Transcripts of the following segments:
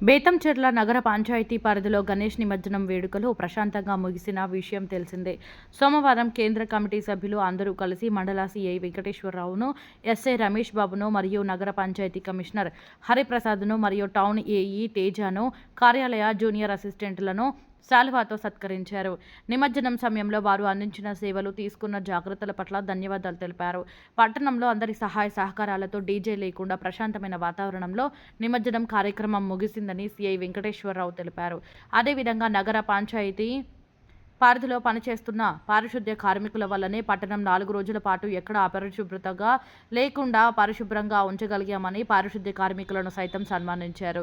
బేతంచెర్ల నగర పంచాయతీ పరిధిలో గణేష్ నిమజ్జనం వేడుకలు ప్రశాంతంగా ముగిసిన విషయం తెలిసిందే. సోమవారం కేంద్ర కమిటీ సభ్యులు అందరూ కలిసి మండల సిఐ వెంకటేశ్వరరావును ఎస్ఐ రమేష్ బాబును మరియు నగర పంచాయతీ కమిషనర్ హరిప్రసాద్ను మరియు టౌన్ ఏఈ తేజాను కార్యాలయ జూనియర్ అసిస్టెంట్లను శాలువాతో సత్కరించారు. నిమజ్జనం సమయంలో వారు అందించిన సేవలు తీసుకున్న జాగ్రత్తల పట్ల ధన్యవాదాలు తెలిపారు. పట్టణంలో అందరి సహాయ సహకారాలతో డీజే లేకుండా ప్రశాంతమైన వాతావరణంలో నిమజ్జనం కార్యక్రమం ముగిసిందని సిఐ వెంకటేశ్వరరావు తెలిపారు. అదేవిధంగా నగర పంచాయతీ పరిధిలో పనిచేస్తున్న పారిశుద్ధ్య కార్మికుల వల్లనే పట్టణం నాలుగు రోజుల పాటు ఎక్కడ అపరిశుభ్రతగా లేకుండా పరిశుభ్రంగా ఉంచగలిగామని పారిశుద్ధ్య కార్మికులను సైతం సన్మానించారు.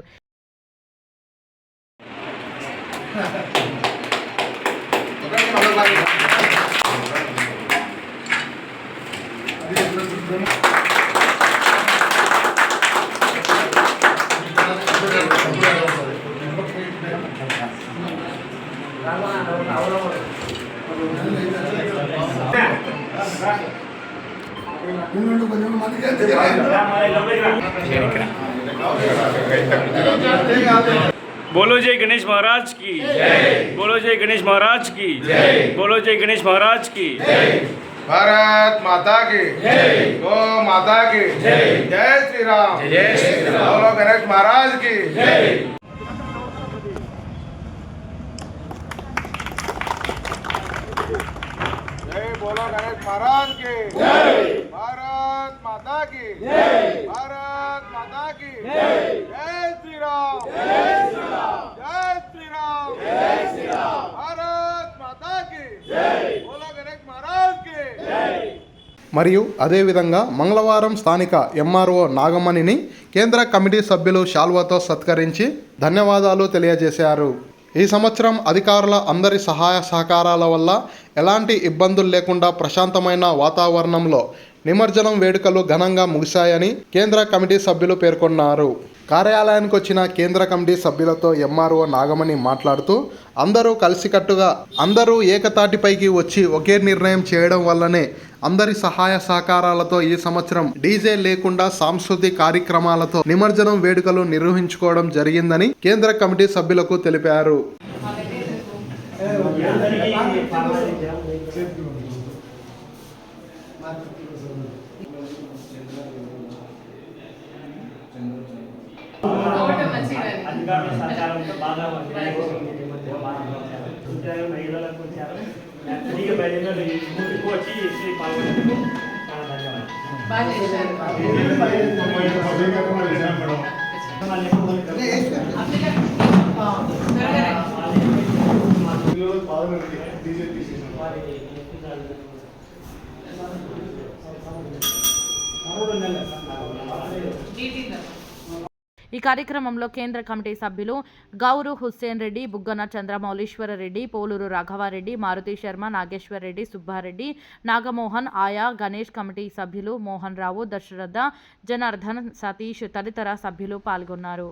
இன்னொன்று கொஞ்சம் மதிக்க தெரியாது बोलो जय गणेश महाराज की। बोलो जय गणेश महाराज की। बोलो जय गणेश महाराज की। भारत माता की। गो माता की। जय श्री राम जय श्री राम बोलो गणेश महाराज की। जय बोलो गणेश महाराज की। మరియు అదేవిధంగా మంగళవారం స్థానిక ఎంఆర్ఓ నాగమణిని కేంద్ర కమిటీ సభ్యులు శాల్వాతో సత్కరించి ధన్యవాదాలు తెలియజేశారు. ఈ సంవత్సరం అధికారుల అందరి సహాయ సహకారాల వల్ల ఎలాంటి ఇబ్బందులు లేకుండా ప్రశాంతమైన వాతావరణంలో నిమజ్జనం వేడుకలు ఘనంగా ముగిశాయని కేంద్ర కమిటీ సభ్యులు పేర్కొన్నారు. కార్యాలయానికి వచ్చిన కేంద్ర కమిటీ సభ్యులతో ఎంఆర్ఓ నాగమణి మాట్లాడుతూ అందరూ కలిసికట్టుగా అందరూ ఏకతాటిపైకి వచ్చి ఒకే నిర్ణయం చేయడం వల్లనే అందరి సహాయ సహకారాలతో ఈ సంవత్సరం డీజే లేకుండా సాంస్కృతిక కార్యక్రమాలతో నిమజ్జనం వేడుకలు నిర్వహించుకోవడం జరిగిందని కేంద్ర కమిటీ సభ్యులకు తెలిపారు. అధికారుల సహకారంతో బాగా వినాయక మహిళలకు వచ్చారు. ఫ్రీగా బయలుదేరి ఈ వచ్చి శ్రీ పాల్గొనేందుకు చాలా ధన్యవాదాలు. ఈ కార్యక్రమంలో కేంద్ర కమిటీ సభ్యులు గౌరు హుస్సేన్ రెడ్డి బుగ్గన చంద్రమౌళీశ్వర రెడ్డి పోలూరు రాఘవారెడ్డి మారుతి శర్మ నాగేశ్వర్ రెడ్డి సుబ్బారెడ్డి నాగమోహన్ ఆయా గణేష్ కమిటీ సభ్యులు మోహన్ రావు దశరథ జనార్దన్ సతీష్ తదితర సభ్యులు పాల్గొన్నారు.